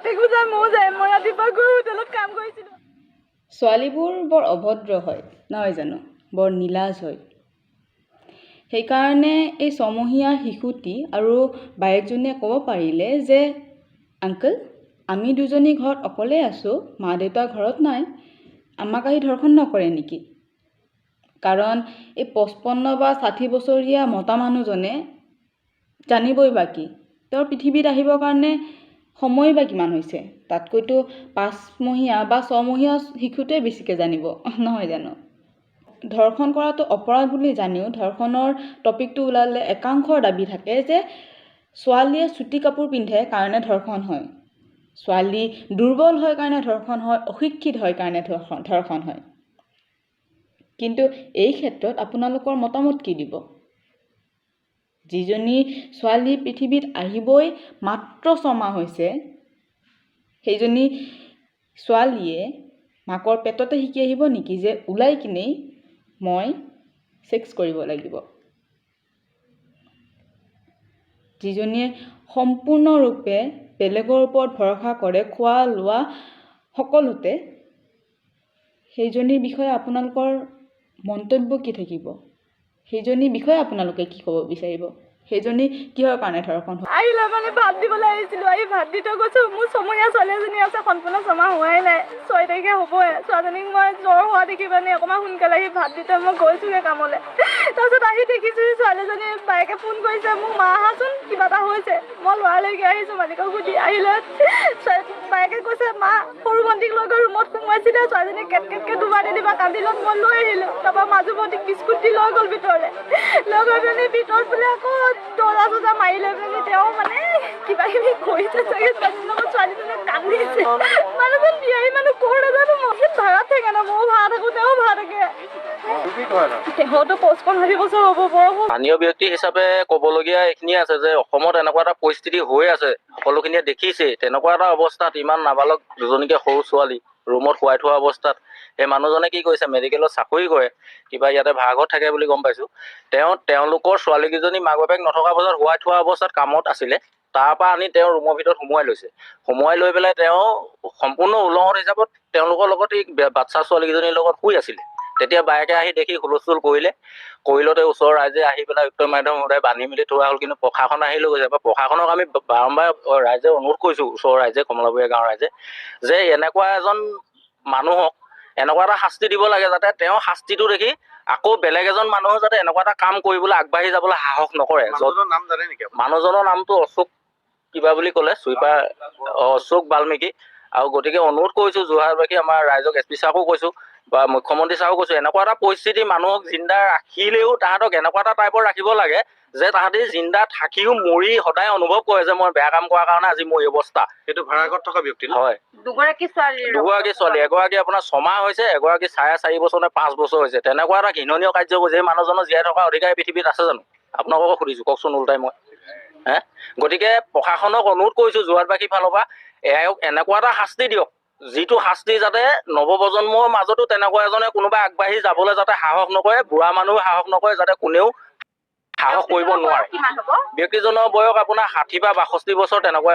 যায় মই ৰাতিপুৱা গৈ হোটেলত কাম কৰিছিলোঁ। ছোৱালীবোৰ বৰ অভদ্ৰ হয় নহয় জানো? বৰ নীলাজ হয়। সেইকাৰণে এই ছমহীয়া শিশুটি আৰু বায়েকজনীয়ে ক'ব পাৰিলে যে আংকল আমি দুজনী ঘৰত অকলে আছোঁ মা দেউতা ঘৰত নাই। আমাক আহি ধৰ্ষণ নকৰে নেকি? কাৰণ এই পঁচপন্ন বা ষাঠি বছৰীয়া মতা মানুহজনে জানিবই বা কি তেওঁৰ পৃথিৱীত আহিবৰ কাৰণে সময় বা কিমান হৈছে? তাতকৈতো পাঁচমহীয়া বা ছমহীয়া শিশুটোৱে বেছিকৈ জানিব নহয় জানো? ধৰ্ষণ কৰাটো অপৰাধ বুলি জানিও ধৰ্ষণৰ টপিকটো ওলালে একাংশৰ দাবী থাকে যে ছোৱালীয়ে চুটি কাপোৰ পিন্ধে কাৰণে ধৰ্ষণ হয়। ছোৱালী দুৰ্বল হয় কাৰণে ধৰ্ষণ হয় অশিক্ষিত হয় কাৰণে ধৰ্ষণ ধৰ্ষণ হয়। কিন্তু এই ক্ষেত্ৰত আপোনালোকৰ মতামত কি দিব? যিজনী ছোৱালী পৃথিৱীত আহিবই মাত্ৰ ছমাহ হৈছে সেইজনী ছোৱালীয়ে মাকৰ পেটতে শিকি আহিব নেকি যে ওলাই কিনেই মই ছেক্স কৰিব লাগিব। যিজনীয়ে সম্পূৰ্ণৰূপে বেলেগৰ ওপৰত ভৰসা কৰে খোৱা লোৱা সকলোতে সেইজনীৰ বিষয়ে আপোনালোকৰ মন্তব্য কি থাকিব? সেইজনীৰ বিষয়ে আপোনালোকে কি ক'ব বিচাৰিব? সেইজনী কিহৰ কাৰণে ধৰ্ষণ হ'ল আহিলে মানে ভাত দিবলৈ আহিছিলোঁ, আহি ভাত দি থৈ গৈছোঁ। মোৰ ছমহীয়া ছোৱালী এজনী আছে, সম্পূৰ্ণ ছমাহ হোৱাই নাই। ছয় তাৰিখে হ'বই ছোৱালীজনীক মই জ্বৰ হোৱা দেখি মানে অকণমান সোনকালে আহি ভাত দি থৈ মই গৈছোঁগৈ কামলৈ। তাৰপিছত আহি দেখিছোঁ ছোৱালীজনী বায়েকে ফোন কৰিছে মোক মা আহাচোন, কিবা এটা হৈছে। মই লৰালৰিকৈ আহিছোঁ, মালিকক সুধি আহিলে বায়েকে কৈছে মা। সৰু ভণ্টিক লৈ গৈ ৰুমত সোমোৱাইছিলে ছোৱালীজনী কেট কেটকে ডুবাই দিলি বা কান্দিলত মই লৈ আহিলোঁ। তাৰপৰা মাজু ভণ্টিক বিস্কুট দি লৈ গ'ল ভিতৰলৈ। লৈ গৈ পিনি ভিতৰত বোলে আকৌ দৰ্জা চৰ্জা মাৰি লৈ পিনি তেওঁ মানে কিবা কিবি কৰিছে চাগে। ছোৱালীজনীক ছোৱালীজনীয়ে কান্দিছে। মানুহজন বিয়াৰী মানুহ ক'ৰ তেওঁতো পঁচপন্ন ষাঠি বছৰ হ'ব বয়স হ'ল। স্থানীয় ব্যক্তি হিচাপে ক'বলগীয়া এইখিনিয়ে আছে যে অসমত এনেকুৱা এটা পৰিস্থিতি হৈ আছে সকলোখিনিয়ে দেখিছেই। তেনেকুৱা এটা অৱস্থাত ইমান নাবালক দুজনীকে সৰু ছোৱালী ৰুমত শুৱাই থোৱা অৱস্থাত সেই মানুহজনে কি কৰিছে মেডিকেলত চাকৰি কৰে কিবা ইয়াতে ভাড়াঘৰত থাকে বুলি গম পাইছোঁ। তেওঁ তেওঁলোকৰ ছোৱালীকেইজনী মাক বাপেক নথকা বছৰত শুৱাই থোৱা অৱস্থাত কামত আছিলে তাৰ পৰা আনি তেওঁ ৰুমৰ ভিতৰত সোমোৱাই লৈছে। সোমোৱাই লৈ পেলাই তেওঁ সম্পূৰ্ণ উলংঘন হিচাপত তেওঁলোকৰ লগত এই বাচ্ছা ছোৱালীকেইজনীৰ লগত শুই আছিলে। তেতিয়া বায়েকে আহি দেখি হুলস্থুল কৰিলে। কৰিলতে ওচৰৰ ৰাইজে আহি পেলাই উত্তৰ মাধ্যম সদায় বান্ধি মেলি থোৱা হ'ল কিন্তু প্ৰশাসন আহি লৈ গৈছে। বা প্ৰশাসনক আমি বাৰম্বাৰ ৰাইজে অনুৰোধ কৰিছোঁ ওচৰৰ ৰাইজে কমলাবৰীয়া গাঁৱৰ ৰাইজে যে এনেকুৱা এজন মানুহক এনেকুৱা এটা শাস্তি দিব লাগে যাতে তেওঁ শাস্তিটো দেখি আকৌ বেলেগ এজন মানুহে যাতে এনেকুৱা এটা কাম কৰিবলৈ আগবাঢ়ি যাবলৈ সাহস নকৰে? মানুহজনৰ নামটো অশোক কিবা বুলি ক'লে চুইপাৰ অশোক বাল্মীকি। আৰু গতিকে অনুৰোধ কৰিছোঁ যোৰহাটবাসী আমাৰ ৰাইজক এছ পি ছাৰকো কৈছোঁ বা মুখ্যমন্ত্ৰী ছাৰকো কৈছোঁ এনেকুৱা এটা পৰিস্থিতি মানুহক জিন্দা ৰাখিলেও তাহাঁতক এনেকুৱা এটা টাইপৰ ৰাখিব লাগে যে তাহাঁতি জিন্দা থাকিও মৰি সদায় অনুভৱ কৰে যে মই বেয়া কাম কৰাৰ কাৰণে আজি মোৰ এই অৱস্থা। সেইটো ভাড়াঘৰত থকা ব্যক্তি? হয়। দুগৰাকী ছোৱালী দুগৰাকী ছোৱালী এগৰাকী আপোনাৰ ছমাহ হৈছে এগৰাকী চাৰে চাৰি বছৰ নে পাঁচ বছৰ হৈছে। তেনেকুৱা এটা ঘৃণনীয় কাৰ্য কৰিছে এই মানুহজনৰ জীয়াই থকা অধিকাৰ পৃথিৱীত আছে জানো? আপোনালোককো সুধিছোঁ কওকচোন ওলটাই মই। হে? গতিকে প্ৰশাসনক অনুৰোধ কৰিছোঁ যোৰহাটবাসীৰ ফালৰ পৰা এওঁক এনেকুৱা এটা শাস্তি দিয়ক। যিটো শাস্তি যাতে নৱপ্ৰজন্মৰ মাজতো তেনেকুৱা এজনে কোনোবা আগবাঢ়ি যাবলৈ যাতে সাহস নকৰে বুঢ়া মানুহে সাহস নকৰে যাতে কোনেও সাহস কৰিব নোৱাৰে। ব্যক্তিজনৰ বয়স আপোনাৰ ষাঠি বা বাষষ্ঠি বছৰ তেনেকুৱা